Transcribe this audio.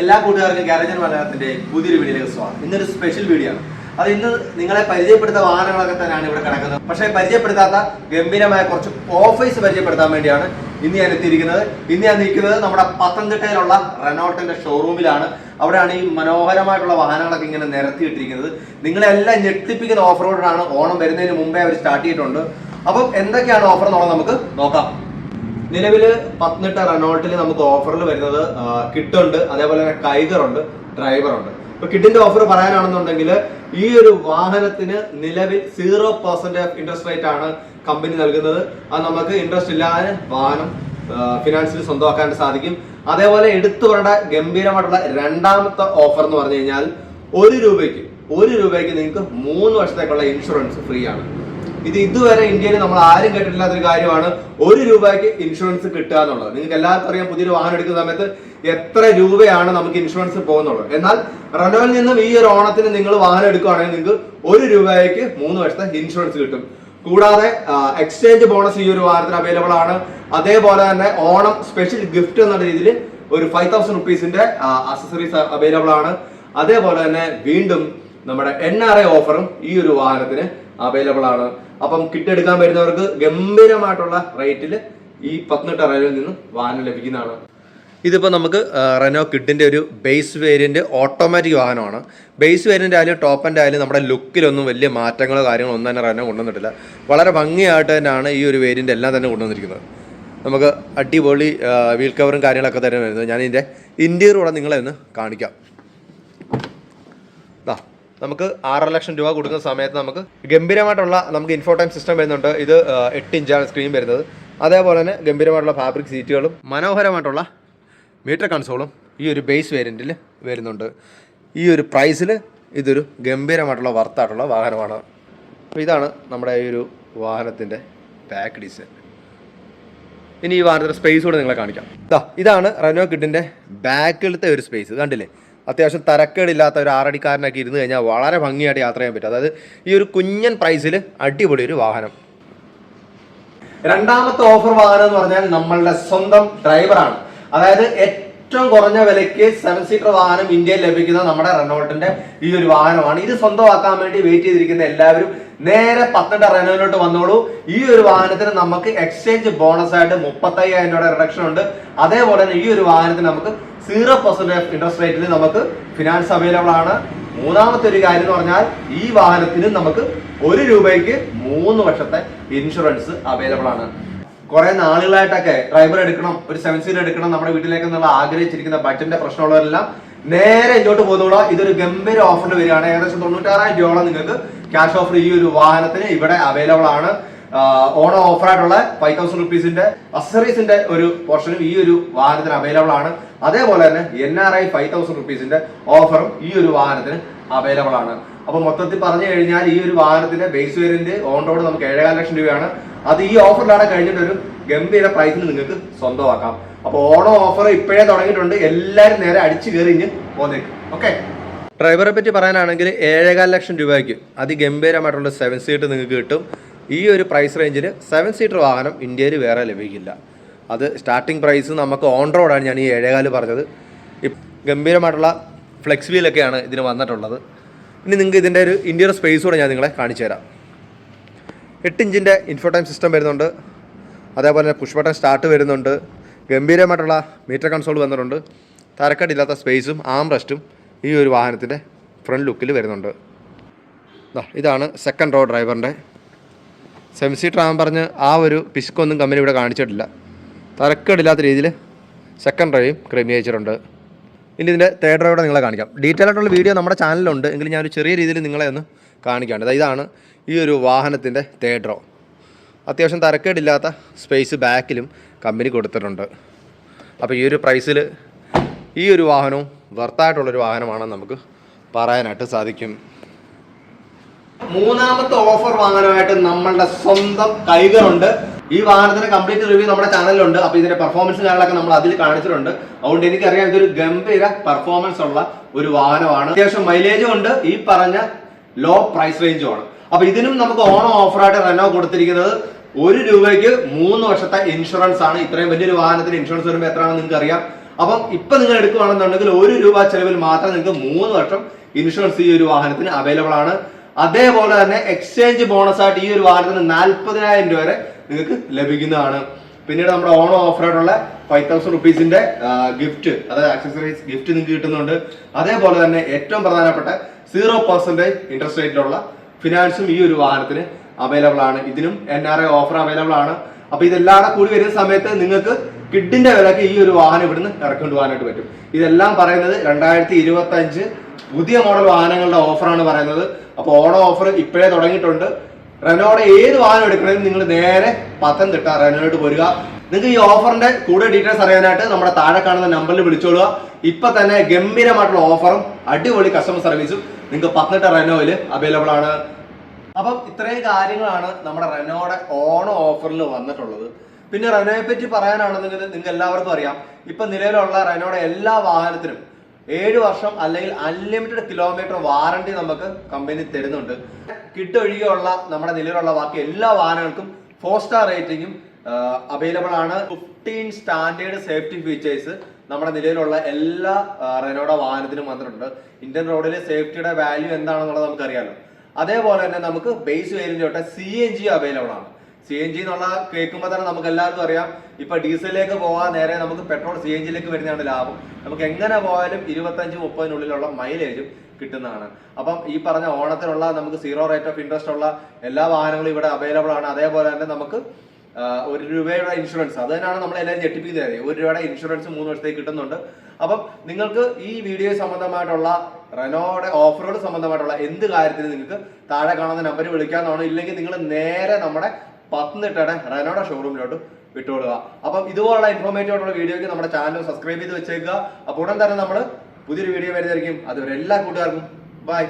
എല്ലാ കൂട്ടുകാർക്കും ഗ്യാരേജൻ മലയാളത്തിന്റെ പുതിയൊരു വീഡിയോയിലേക്ക് സ്വാഗതം. ഇന്നൊരു സ്പെഷ്യൽ വീഡിയോ ആണ്. അത് ഇന്ന് നിങ്ങളെ പരിചയപ്പെടുത്ത വാഹനങ്ങളൊക്കെ തന്നെയാണ് ഇവിടെ കിടക്കുന്നത്. പക്ഷേ പരിചയപ്പെടുത്താത്ത ഗംഭീരമായ കുറച്ച് ഓഫേഴ്സ് പരിചയപ്പെടുത്താൻ വേണ്ടിയാണ് ഇന്ന് ഞാൻ എത്തിയിരിക്കുന്നത്. ഇന്ന് ഞാൻ നിൽക്കുന്നത് നമ്മുടെ പത്തനംതിട്ടയിലുള്ള റെനോട്ടിന്റെ ഷോറൂമിലാണ് അവിടെയാണ് ഈ മനോഹരമായിട്ടുള്ള വാഹനങ്ങളൊക്കെ ഇങ്ങനെ നിരത്തിയിട്ടിരിക്കുന്നത് നിങ്ങളെല്ലാം ഞെട്ടിപ്പിക്കുന്ന ഓഫ് റോഡാണ് ഓണം വരുന്നതിന് മുമ്പേ അവർ സ്റ്റാർട്ട് ചെയ്തിട്ടുണ്ട്. അപ്പം എന്തൊക്കെയാണ് ഓഫർ എന്നുള്ളത് നമുക്ക് നോക്കാം. നിലവിൽ പത്തനിട്ട റെനോൾട്ടിൽ നമുക്ക് ഓഫറിൽ വരുന്നത് കിട്ടുണ്ട്. അതേപോലെ തന്നെ ഡ്രൈവർ ഉണ്ട് ഇപ്പൊ കിഡിന്റെ ഓഫർ പറയാനാണെന്നുണ്ടെങ്കിൽ ഈ ഒരു വാഹനത്തിന് നിലവിൽ സീറോ പെർസെന്റ് ഇൻട്രസ്റ്റ് റേറ്റ് ആണ് കമ്പനി നൽകുന്നത്. അത് നമുക്ക് ഇൻട്രസ്റ്റ് ഇല്ലാതെ വാഹനം ഫിനാൻസിൽ സ്വന്തമാക്കാൻ സാധിക്കും. അതേപോലെ എടുത്തു പറയേണ്ട ഗംഭീരമായിട്ടുള്ള രണ്ടാമത്തെ ഓഫർ എന്ന് പറഞ്ഞു കഴിഞ്ഞാൽ ഒരു രൂപയ്ക്ക് ഒരു രൂപയ്ക്ക് നിങ്ങൾക്ക് മൂന്ന് വർഷത്തേക്കുള്ള ഇൻഷുറൻസ് ഫ്രീ ആണ്. ഇത് ഇതുവരെ ഇന്ത്യയിൽ നമ്മൾ ആരും കേട്ടിട്ടില്ലാത്ത ഒരു കാര്യമാണ്. ഒരു രൂപയ്ക്ക് ഇൻഷുറൻസ് കിട്ടുക എന്നുള്ളത്. നിങ്ങൾക്ക് എല്ലാവർക്കും അറിയാം പുതിയൊരു വാഹനം എടുക്കുന്ന സമയത്ത് എത്ര രൂപയാണ് നമുക്ക് ഇൻഷുറൻസ് പോകുന്നുള്ളത്. എന്നാൽ റെനോയിൽ നിന്നും ഈ ഒരു ഓണത്തിന് നിങ്ങൾ വാഹനം എടുക്കുകയാണെങ്കിൽ നിങ്ങൾക്ക് ഒരു രൂപയ്ക്ക് മൂന്ന് വർഷത്തെ ഇൻഷുറൻസ് കിട്ടും. കൂടാതെ എക്സ്ചേഞ്ച് ബോണസ് ഈ ഒരു വാഹനത്തിന് അവൈലബിൾ ആണ്. അതേപോലെ തന്നെ ഓണം സ്പെഷ്യൽ ഗിഫ്റ്റ് എന്ന രീതിയിൽ ഒരു ഫൈവ് തൗസൻഡ് റുപ്പീസിന്റെ അക്സസറീസ് അവൈലബിൾ ആണ്. അതേപോലെ തന്നെ വീണ്ടും നമ്മുടെ എൻ ആർ ഐ ഓഫറും ഈ ഒരു വാഹനത്തിന് അവൈലബിൾ ആണ്. അപ്പം കിറ്റ് എടുക്കാൻ വരുന്നവർക്ക് ഗംഭീരമായിട്ടുള്ള റേറ്റിൽ ഈ പത്തനെട്ട് റയലിൽ നിന്ന് വാഹനം ലഭിക്കുന്നതാണ്. ഇതിപ്പോൾ നമുക്ക് റെനോ കിഡിന്റെ ഒരു ബേസ് വേരിയന്റ് ഓട്ടോമാറ്റിക് വാഹനമാണ്. ബേസ് വേരിയന്റ് ആയാലും ടോപ്പ് ആൻഡ് ആയാലും നമ്മുടെ ലുക്കിലൊന്നും വലിയ മാറ്റങ്ങളോ കാര്യങ്ങളോ ഒന്നും തന്നെ റെനോ കൊണ്ടുവന്നിട്ടില്ല. വളരെ ഭംഗിയായിട്ട് തന്നെയാണ് ഈ ഒരു വേരിയന്റ് എല്ലാം തന്നെ കൊണ്ടുവന്നിരിക്കുന്നത്. നമുക്ക് അടിപൊളി വീൽ കവറും കാര്യങ്ങളൊക്കെ തന്നെ വരുന്നത്. ഞാനിതിന്റെ ഇന്റീരിയർ കൂടെ നിങ്ങളെ ഒന്ന് കാണിക്കാം. ദാ. നമുക്ക് ആറര ലക്ഷം രൂപ കൊടുക്കുന്ന സമയത്ത് നമുക്ക് ഗംഭീരമായിട്ടുള്ള നമുക്ക് ഇൻഫോടൈം സിസ്റ്റം വരുന്നുണ്ട്. ഇത് എട്ട് ഇഞ്ചാണ് സ്ക്രീൻ വരുന്നത്. അതേപോലെ തന്നെ ഗംഭീരമായിട്ടുള്ള ഫാബ്രിക് സീറ്റുകളും മനോഹരമായിട്ടുള്ള മീറ്റർ കൺസോളും ഈ ഒരു ബേസ് വേരിയന്റിൽ വരുന്നുണ്ട്. ഈ ഒരു പ്രൈസിൽ ഇതൊരു ഗംഭീരമായിട്ടുള്ള വർത്തായിട്ടുള്ള വാഹനമാണ്. അപ്പോൾ ഇതാണ് നമ്മുടെ ഈ ഒരു വാഹനത്തിന്റെ പാക്ക് ഡിസൈൻ ഇനി ഈ വാഹനത്തിന്റെ സ്പേസ് കൂടെ നിങ്ങളെ കാണിക്കാം. ഇതാണ് റെനോ കിഡിന്റെ ബാക്കിലത്തെ ഒരു സ്പേസ് കണ്ടില്ലേ? അത്യാവശ്യം തരക്കേടില്ലാത്ത ഒരു ആറടിക്കാരനൊക്കെ ഇരുന്ന് കഴിഞ്ഞാൽ വളരെ ഭംഗിയായിട്ട് യാത്ര ചെയ്യാൻ പറ്റും. അതായത് ഈ ഒരു കുഞ്ഞൻ പ്രൈസിൽ അടിപൊളി ഒരു വാഹനം. രണ്ടാമത്തെ ഓഫർ വാഹനം എന്ന് പറഞ്ഞാൽ നമ്മളുടെ സ്വന്തം ഡ്രൈവറാണ് അതായത് ഏറ്റവും കുറഞ്ഞ വിലയ്ക്ക് സെവൻ സീറ്റർ വാഹനം ഇന്ത്യയിൽ ലഭിക്കുന്ന നമ്മുടെ റെനോൾട്ടിന്റെ ഈ ഒരു വാഹനമാണ്. ഇത് സ്വന്തമാക്കാൻ വേണ്ടി വെയിറ്റ് ചെയ്തിരിക്കുന്ന എല്ലാവരും നേരെ പത്തനംതിട്ട റെനോയിലോട്ട് വന്നോളൂ. ഈ ഒരു വാഹനത്തിന് നമുക്ക് എക്സ്ചേഞ്ച് ബോണസ് ആയിട്ട് മുപ്പത്തയ്യായിരം രൂപയുടെ റിഡക്ഷൻ ഉണ്ട്. അതേപോലെ തന്നെ ഈ ഒരു വാഹനത്തിന് നമുക്ക് സീറോ പെർസെന്റ് ഇൻട്രസ്റ്റ് റേറ്റിൽ നമുക്ക് ഫിനാൻസ് അവൈലബിൾ ആണ്. മൂന്നാമത്തെ ഒരു കാര്യം എന്ന് പറഞ്ഞാൽ ഈ വാഹനത്തിന് നമുക്ക് ഒരു രൂപയ്ക്ക് മൂന്ന് വർഷത്തെ ഇൻഷുറൻസ് അവൈലബിൾ ആണ്. കുറെ നാളുകളായിട്ടൊക്കെ ഡ്രൈവർ എടുക്കണം ഒരു സെവൻ സീറ്റ് എടുക്കണം നമ്മുടെ വീട്ടിലേക്ക് എന്നുള്ള ആഗ്രഹിച്ചിരിക്കുന്ന ബഡ്ജറ്റിന്റെ പ്രശ്നമുള്ളവരെല്ലാം നേരെ ഇങ്ങോട്ട് പോകുന്നോളൂ ഇതൊരു ഗംഭീര ഓഫറിൽ വരികയാണ് ഏകദേശം തൊണ്ണൂറ്റാറായിരം രൂപയോളം നിങ്ങൾക്ക് ക്യാഷ് ഓഫർ ഈ ഒരു വാഹനത്തിന് ഇവിടെ അവൈലബിൾ ആണ്. ഓണോ ഓഫറായിട്ടുള്ള ഫൈവ് തൗസൻഡ് റുപ്പീസിന്റെ അസറീസിന്റെ ഒരു പോർഷനും ഈ ഒരു വാഹനത്തിന് അവൈലബിൾ ആണ്. അതേപോലെ തന്നെ N R I five thousand റുപ്പീസിന്റെ ഓഫറും ഈ ഒരു വാഹനത്തിന് അവൈലബിൾ ആണ്. അപ്പൊ മൊത്തത്തിൽ പറഞ്ഞു കഴിഞ്ഞാൽ ഈ ഒരു വാഹനത്തിന്റെ ബേസ് വേരിയന്റ് ഓൺ റോഡ് നമുക്ക് ഏഴേകാൽ ലക്ഷം രൂപയാണ്. അത് ഈ ഓഫറിലാണ് കഴിഞ്ഞിട്ട് ഒരു ഗംഭീര പ്രൈസിൽ നിങ്ങൾക്ക് സ്വന്തമാക്കാം. അപ്പൊ ഓണം ഓഫർ ഇപ്പോഴേ തുടങ്ങിയിട്ടുണ്ട്. എല്ലാവരും നേരെ അടിച്ചു കയറി പോന്നേക്ക്. ഓക്കെ ഡ്രൈവറെ പറ്റി പറയാനാണെങ്കിൽ ഏഴേകാൽ ലക്ഷം രൂപയ്ക്ക് അതി അതിഗംഭീരമായിട്ടുള്ള സെവൻ സീറ്റ് നിങ്ങൾക്ക് കിട്ടും. ഈ ഒരു പ്രൈസ് റേഞ്ചിൽ സെവൻ സീറ്റർ വാഹനം ഇന്ത്യയിൽ വേറെ ലഭിക്കില്ല. അത് സ്റ്റാർട്ടിംഗ് പ്രൈസ് നമുക്ക് ഓൺ റോഡാണ് ഞാൻ ഈ ഏഴേകാൽ പറഞ്ഞത്. ഗംഭീരമായിട്ടുള്ള ഫ്ലെക്സ് വീലൊക്കെയാണ് ഇതിന് വന്നിട്ടുള്ളത്. ഇനി നിങ്ങൾക്ക് ഇതിന്റെ ഒരു ഇൻഡിയർ സ്പേസ് കൂടെ ഞാൻ നിങ്ങളെ കാണിച്ചു തരാം. എട്ട് ഇഞ്ചിന്റെ ഇൻഫോടൈം സിസ്റ്റം വരുന്നുണ്ട്. അതേപോലെ തന്നെ പുഷ് ബട്ടൺ സ്റ്റാർട്ട് വരുന്നുണ്ട്. ഗംഭീരമായിട്ടുള്ള മീറ്റർ കൺസോൾ വന്നിട്ടുണ്ട്. തരക്കടില്ലാത്ത സ്പേസും ആം റെസ്റ്റും ഈ ഒരു വാഹനത്തിന്റെ ഫ്രണ്ട് ലുക്കിൽ വരുന്നുണ്ട്. ഇതാണ് സെക്കൻഡ് റോ ഡ്രൈവറിന്റെ സെവൻ സീറ്റർ ആകാൻ പറഞ്ഞ് ആ ഒരു പിസ്ക്കൊന്നും കമ്പനി ഇവിടെ കാണിച്ചിട്ടില്ല. തരക്കേടില്ലാത്ത രീതിയിൽ സെക്കൻഡ് റോയും ക്രമീകരിച്ചിട്ടുണ്ട്. ഇനി ഇതിന്റെ തേർഡ് ഡ്രൈവോടെ നിങ്ങളെ കാണിക്കാം. ഡീറ്റെയിൽ ആയിട്ടുള്ള വീഡിയോ നമ്മുടെ ചാനലിലുണ്ട് എങ്കിലും ഞാനൊരു ചെറിയ രീതിയിൽ നിങ്ങളെ ഒന്ന് കാണിക്കാണ്ട്. ഇതാണ് ഈ ഒരു വാഹനത്തിന്റെ തേർഡ് റോ അത്യാവശ്യം തരക്കേടില്ലാത്ത സ്പേസ് ബാക്കിലും കമ്പനി കൊടുത്തിട്ടുണ്ട്. അപ്പോൾ ഈ ഒരു പ്രൈസിൽ ഈ ഒരു വാഹനവും വർത്തായിട്ടുള്ളൊരു വാഹനമാണെന്ന് നമുക്ക് പറയാനായിട്ട് സാധിക്കും. മൂന്നാമത്തെ ഓഫർ വാങ്ങാനായിട്ട് നമ്മളുടെ സ്വന്തം കൈകളുണ്ട് ഈ വാഹനത്തിന്റെ കംപ്ലീറ്റ് റിവ്യൂ നമ്മുടെ ചാനലിലുണ്ട്. അപ്പൊ ഇതിന്റെ പെർഫോമൻസ് കാര്യങ്ങളൊക്കെ നമ്മൾ അതിൽ കാണിച്ചിട്ടുണ്ട്. അതുകൊണ്ട് എനിക്കറിയാം ഇതൊരു ഗംഭീര പെർഫോമൻസ് ഉള്ള ഒരു വാഹനമാണ്. അത്യാവശ്യം മൈലേജും ഉണ്ട്. ഈ പറഞ്ഞ ലോ പ്രൈസ് റേഞ്ചും ആണ്. അപ്പൊ ഇതിനും നമുക്ക് ഓണം ഓഫറായിട്ട് റെനോ കൊടുത്തിരിക്കുന്നത് ഒരു രൂപയ്ക്ക് മൂന്ന് വർഷത്തെ ഇൻഷുറൻസ് ആണ്. ഇത്രയും വലിയൊരു വാഹനത്തിന് ഇൻഷുറൻസ് വരുമ്പോൾ എത്രയാണെന്ന് നിങ്ങൾക്ക് അറിയാം അപ്പം ഇപ്പൊ നിങ്ങൾ എടുക്കുകയാണെന്നുണ്ടെങ്കിൽ ഒരു രൂപ ചെലവിൽ മാത്രം നിങ്ങൾക്ക് മൂന്ന് വർഷം ഇൻഷുറൻസ് ഈ ഒരു വാഹനത്തിന് അവൈലബിൾ ആണ്. അതേപോലെ തന്നെ എക്സ്ചേഞ്ച് ബോണസ് ആയിട്ട് ഈ ഒരു വാഹനത്തിന് നാൽപ്പതിനായിരം രൂപ വരെ നിങ്ങൾക്ക് ലഭിക്കുന്നതാണ്. പിന്നീട് നമ്മുടെ ഓണം ഓഫറായിട്ടുള്ള ഫൈവ് തൗസൻഡ് റുപ്പീസിന്റെ ഗിഫ്റ്റ് അതായത് ആക്സസറീസ് ഗിഫ്റ്റ് നിങ്ങൾക്ക് കിട്ടുന്നുണ്ട്. അതേപോലെ തന്നെ ഏറ്റവും പ്രധാനപ്പെട്ട സീറോ പെർസെന്റേജ് ഇൻട്രസ്റ്റ് റേറ്റിലുള്ള ഫിനാൻസും ഈ ഒരു വാഹനത്തിന് അവൈലബിൾ ആണ്. ഇതിനും N R I offer available ആണ്. അപ്പൊ ഇതെല്ലാം കൂടി വരുന്ന സമയത്ത് നിങ്ങൾക്ക് കിഡിന്റെ വിലക്ക് ഈ ഒരു വാഹനം ഇവിടുന്ന് ഇറക്കൊണ്ട് പോകാനായിട്ട് പറ്റും. ഇതെല്ലാം പറയുന്നത് രണ്ടായിരത്തി ഇരുപത്തി അഞ്ച് പുതിയ മോഡൽ വാഹനങ്ങളുടെ ഓഫറാണ് പറയുന്നത്. അപ്പോൾ ഓണം ഓഫർ ഇപ്പോഴേ തുടങ്ങിയിട്ടുണ്ട്. റെനോയുടെ ഏത് വാഹനം എടുക്കണമെങ്കിലും നിങ്ങൾ നേരെ പത്തനംതിട്ട റെനോയിലോട്ട് പോരുക. നിങ്ങൾക്ക് ഈ ഓഫറിന്റെ കൂടുതൽ ഡീറ്റെയിൽസ് അറിയാനായിട്ട് നമ്മുടെ താഴെ കാണുന്ന നമ്പറിൽ വിളിച്ചോളുക. ഇപ്പൊ തന്നെ ഗംഭീരമായിട്ടുള്ള ഓഫറും അടിപൊളി കസ്റ്റമർ സർവീസും നിങ്ങൾക്ക് പത്തനംതിട്ട റെനോയിൽ അവൈലബിൾ ആണ്. അപ്പം ഇത്രയും കാര്യങ്ങളാണ് നമ്മുടെ റെനോയുടെ ഓണം ഓഫറിൽ വന്നിട്ടുള്ളത്. പിന്നെ റെനോയെ പറ്റി പറയാനാണെന്നുണ്ടെങ്കിൽ നിങ്ങൾക്ക് എല്ലാവർക്കും അറിയാം. ഇപ്പൊ നിലവിലുള്ള റെനോയുടെ എല്ലാ വാഹനത്തിനും ഏഴ് വർഷം അല്ലെങ്കിൽ അൺലിമിറ്റഡ് കിലോമീറ്റർ വാറണ്ടി നമുക്ക് കമ്പനി തരുന്നുണ്ട്. കിട്ടൊഴികെയുള്ള നമ്മുടെ നിലവിലുള്ള ബാക്കി എല്ലാ വാഹനങ്ങൾക്കും ഫോർ സ്റ്റാർ റേറ്റിംഗും അവൈലബിൾ ആണ്. ഫിഫ്റ്റീൻ സ്റ്റാൻഡേർഡ് സേഫ്റ്റി ഫീച്ചേഴ്സ് നമ്മുടെ നിലവിലുള്ള എല്ലാ റെനോഡ വാഹനത്തിനും വന്നിട്ടുണ്ട്. ഇന്ത്യൻ റോഡിലെ സേഫ്റ്റിയുടെ വാല്യൂ എന്താണെന്നുള്ളത് നമുക്കറിയാമല്ലോ അതേപോലെ തന്നെ നമുക്ക് ബേസ് വേരിയന്റ് തൊട്ട് സി എൻ ജി അവൈലബിൾ ആണ്. സി എൻ ജി എന്നുള്ള കേൾക്കുമ്പോൾ തന്നെ നമുക്ക് എല്ലാവർക്കും അറിയാം. ഇപ്പൊ ഡീസലിലേക്ക് പോകാൻ നേരെ നമുക്ക് പെട്രോൾ സി എൻ ജിയിലേക്ക് വരുന്നതാണ് ലാഭം. നമുക്ക് എങ്ങനെ പോയാലും ഇരുപത്തഞ്ച് മുപ്പതിനുള്ളിലുള്ള മൈലേജും കിട്ടുന്നതാണ്. അപ്പം ഈ പറഞ്ഞ ഓണത്തിനുള്ള നമുക്ക് സീറോ റേറ്റ് ഓഫ് ഇൻട്രസ്റ്റ് ഉള്ള എല്ലാ വാഹനങ്ങളും ഇവിടെ അവൈലബിൾ ആണ്. അതേപോലെ തന്നെ നമുക്ക് ഒരു രൂപയുടെ ഇൻഷുറൻസ് അത് തന്നെയാണ് നമ്മൾ എല്ലാവരും ഞെട്ടിപ്പിക്കുന്നത് ഒരു രൂപയുടെ ഇൻഷുറൻസ് മൂന്ന് വർഷത്തേക്ക് കിട്ടുന്നുണ്ട്. അപ്പം നിങ്ങൾക്ക് ഈ വീഡിയോ സംബന്ധമായിട്ടുള്ള റെനോയുടെ ഓഫറുകൾ സംബന്ധമായിട്ടുള്ള എന്ത് കാര്യത്തിന് നിങ്ങൾക്ക് താഴെ കാണുന്ന നമ്പർ വിളിക്കാവുന്നതാണ് ഇല്ലെങ്കിൽ നിങ്ങൾ നേരെ നമ്മുടെ പത്തനംതിട്ടയുടെ റെനോഡ ഷോറൂമിലോട്ട് വിട്ടുകൊടുക്കുക. അപ്പം ഇതുപോലുള്ള ഇൻഫോർമേറ്റീവ് ആയിട്ടുള്ള വീഡിയോയ്ക്ക് നമ്മുടെ ചാനൽ സബ്സ്ക്രൈബ് ചെയ്ത് വെച്ചേക്കുക. അപ്പോൾ ഉടൻ തന്നെ നമ്മൾ പുതിയൊരു വീഡിയോ വരുന്നതായിരിക്കും. അതുവരെ എല്ലാ കൂട്ടുകാർക്കും ബൈ